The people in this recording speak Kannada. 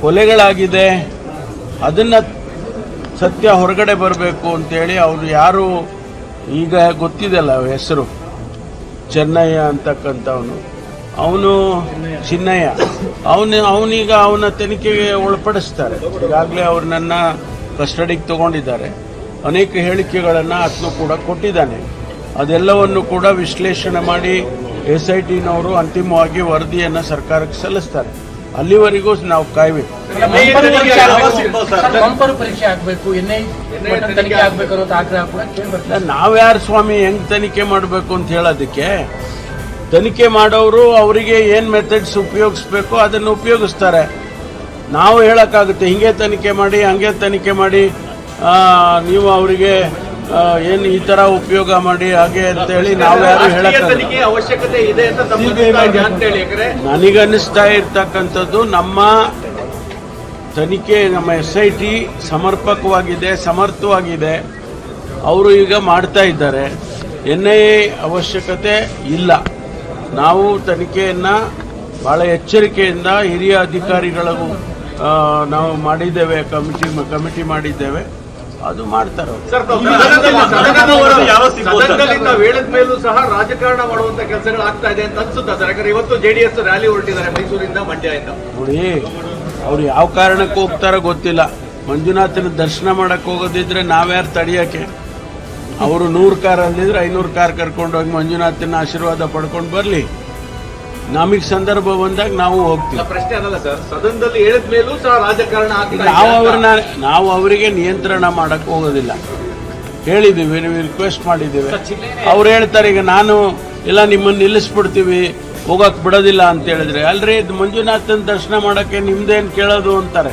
ಕೊಲೆಗಳಾಗಿದೆ, ಅದನ್ನು ಸತ್ಯ ಹೊರಗಡೆ ಬರಬೇಕು ಅಂತೇಳಿ ಅವರು ಯಾರು ಈಗ ಗೊತ್ತಿದೆಯಲ್ಲ ಹೆಸರು. ಚೆನ್ನಯ್ಯ ಅಂತಕ್ಕಂಥವನು. ಅವನು ಚಿನ್ನಯ್ಯ. ಅವನು, ಅವನೀಗ ಅವನ ತನಿಖೆಗೆ ಒಳಪಡಿಸ್ತಾರೆ. ಈಗಾಗಲೇ ಅವ್ರು ನನ್ನ ಕಸ್ಟಡಿಗೆ ತಗೊಂಡಿದ್ದಾರೆ. ಅನೇಕ ಹೇಳಿಕೆಗಳನ್ನು ಆತನು ಕೂಡ ಕೊಟ್ಟಿದ್ದಾನೆ. ಅದೆಲ್ಲವನ್ನು ಕೂಡ ವಿಶ್ಲೇಷಣೆ ಮಾಡಿ ಎಸ್ ಐ ಟಿನವರು ಅಂತಿಮವಾಗಿ ವರದಿಯನ್ನು ಸರ್ಕಾರಕ್ಕೆ ಸಲ್ಲಿಸ್ತಾರೆ. ಅಲ್ಲಿವರೆಗೂ ನಾವು ಕಾಯ್ಬೇಕು. ಪರೀಕ್ಷೆ ಆಗ್ಬೇಕು. ಎನ್ಐ ತನಿಖೆ ಆಗಬೇಕು. ಅನ್ನೋ ಆಗ್ರಹ ಕೂಡ ಕೇಳಿ ನಾವ್ಯಾರು ಸ್ವಾಮಿ ಹೆಂಗ್ ತನಿಖೆ ಮಾಡಬೇಕು ಅಂತ ಹೇಳೋದಕ್ಕೆ ತನಿಖೆ ಮಾಡೋರು ಅವರಿಗೆ ಏನ್ ಮೆಥಡ್ಸ್ ಉಪಯೋಗಿಸ್ಬೇಕು ಅದನ್ನು ಉಪಯೋಗಿಸ್ತಾರೆ. ನಾವು ಹೇಳಕ್ಕಾಗುತ್ತೆ ಹಿಂಗೆ ತನಿಖೆ ಮಾಡಿ ಹಂಗೆ ತನಿಖೆ ಮಾಡಿ ನೀವು ಅವರಿಗೆ ಏನು ಈ ತರ ಉಪಯೋಗ ಮಾಡಿ ಹಾಗೆ ಅಂತ ಹೇಳಿ ನಾವು ಯಾರು ಹೇಳಕ್ಕಾಗಲ್ಲ ತನಿಖೆ ಅವಶ್ಯಕತೆ ಇದೆ ಅಂತ ತಮ್ಮ ಅಭಿಪ್ರಾಯ ಅಂತ ಹೇಳಿ ಯಾಕಂದ್ರೆ? ನನಗನ್ನಿಸ್ತಾ ಇರ್ತಕ್ಕಂಥದ್ದು ನಮ್ಮ ತನಿಖೆ ನಮ್ಮ ಎಸ್ ಐ ಟಿ ಸಮರ್ಪಕವಾಗಿದೆ ಸಮರ್ಥವಾಗಿದೆ. ಅವರು ಈಗ ಮಾಡ್ತಾ ಇದ್ದಾರೆ. ಎನ್ ಐ ಎ ಅವಶ್ಯಕತೆ ಇಲ್ಲ. ನಾವು ತನಿಖೆಯನ್ನು ಬಹಳ ಎಚ್ಚರಿಕೆಯಿಂದ ಹಿರಿಯ ಅಧಿಕಾರಿಗಳಿಗೂ ನಾವು ಮಾಡಿದ್ದೇವೆ ಕಮಿಟಿ ಕಮಿಟಿ ಮಾಡಿದ್ದೇವೆ. ಅದು ಮಾಡ್ತಾರೆ ಮೇಲೂ ಸಹ ರಾಜಕಾರಣ ಮಾಡುವಂತ ಕೆಲಸಗಳು ಆಗ್ತಾ ಇದೆ ಅಂತ ಅನ್ಸುತ್ತಾ ಸರ್? ಯಾಕಂದ್ರೆ ಇವತ್ತು ಜೆಡಿಎಸ್ ರ್ಯಾಲಿ ಹೊರಟಿದ್ದಾರೆ ಮೈಸೂರಿಂದ ಮಂಡ್ಯದಿಂದ. ನೋಡಿ ಅವ್ರು ಯಾವ ಕಾರಣಕ್ಕೆ ಹೋಗ್ತಾರೋ ಗೊತ್ತಿಲ್ಲ. ಮಂಜುನಾಥನ ದರ್ಶನ ಮಾಡಕ್ ಹೋಗೋದಿದ್ರೆ ನಾವ್ಯಾರು ತಡಿಯಕ್ಕೆ? ಅವರು ನೂರು ಕಾರ್ ಅಲ್ಲಿದ್ರೆ ಐನೂರು ಕಾರ್ ಕರ್ಕೊಂಡು ಹೋಗಿ ಮಂಜುನಾಥನ ಆಶೀರ್ವಾದ ಪಡ್ಕೊಂಡು ಬರ್ಲಿ. ನಮಗೆ ಸಂದರ್ಭ ಬಂದಾಗ ನಾವು ಹೋಗ್ತೀವಿ. ಪ್ರಶ್ನೆ ಅದಲ್ಲ ಸರ್. ಸದನದಲ್ಲಿ ಹೇಳಿದ ಮೇಲೂ ಸಹ ರಾಜಕಾರಣ ನಾವು. ಅವ್ರನ್ನ ನಾವು ಅವರಿಗೆ ನಿಯಂತ್ರಣ ಮಾಡಕ್ ಹೋಗೋದಿಲ್ಲ. ಹೇಳಿದ್ದೀವಿ ನೀವು ರಿಕ್ವೆಸ್ಟ್ ಮಾಡಿದ್ದೀವಿ. ಅವ್ರು ಹೇಳ್ತಾರೆ ಈಗ ನಾನು ಇಲ್ಲ ನಿಮ್ಮನ್ನು ನಿಲ್ಲಿಸ್ಬಿಡ್ತೀವಿ ಹೋಗಕ್ ಬಿಡೋದಿಲ್ಲ ಅಂತ ಹೇಳಿದ್ರೆ ಅಲ್ರಿ ಇದು ಮಂಜುನಾಥನ್ ದರ್ಶನ ಮಾಡೋಕ್ಕೆ ನಿಮ್ದೇನು ಕೇಳೋದು? ಅಂತಾರೆ.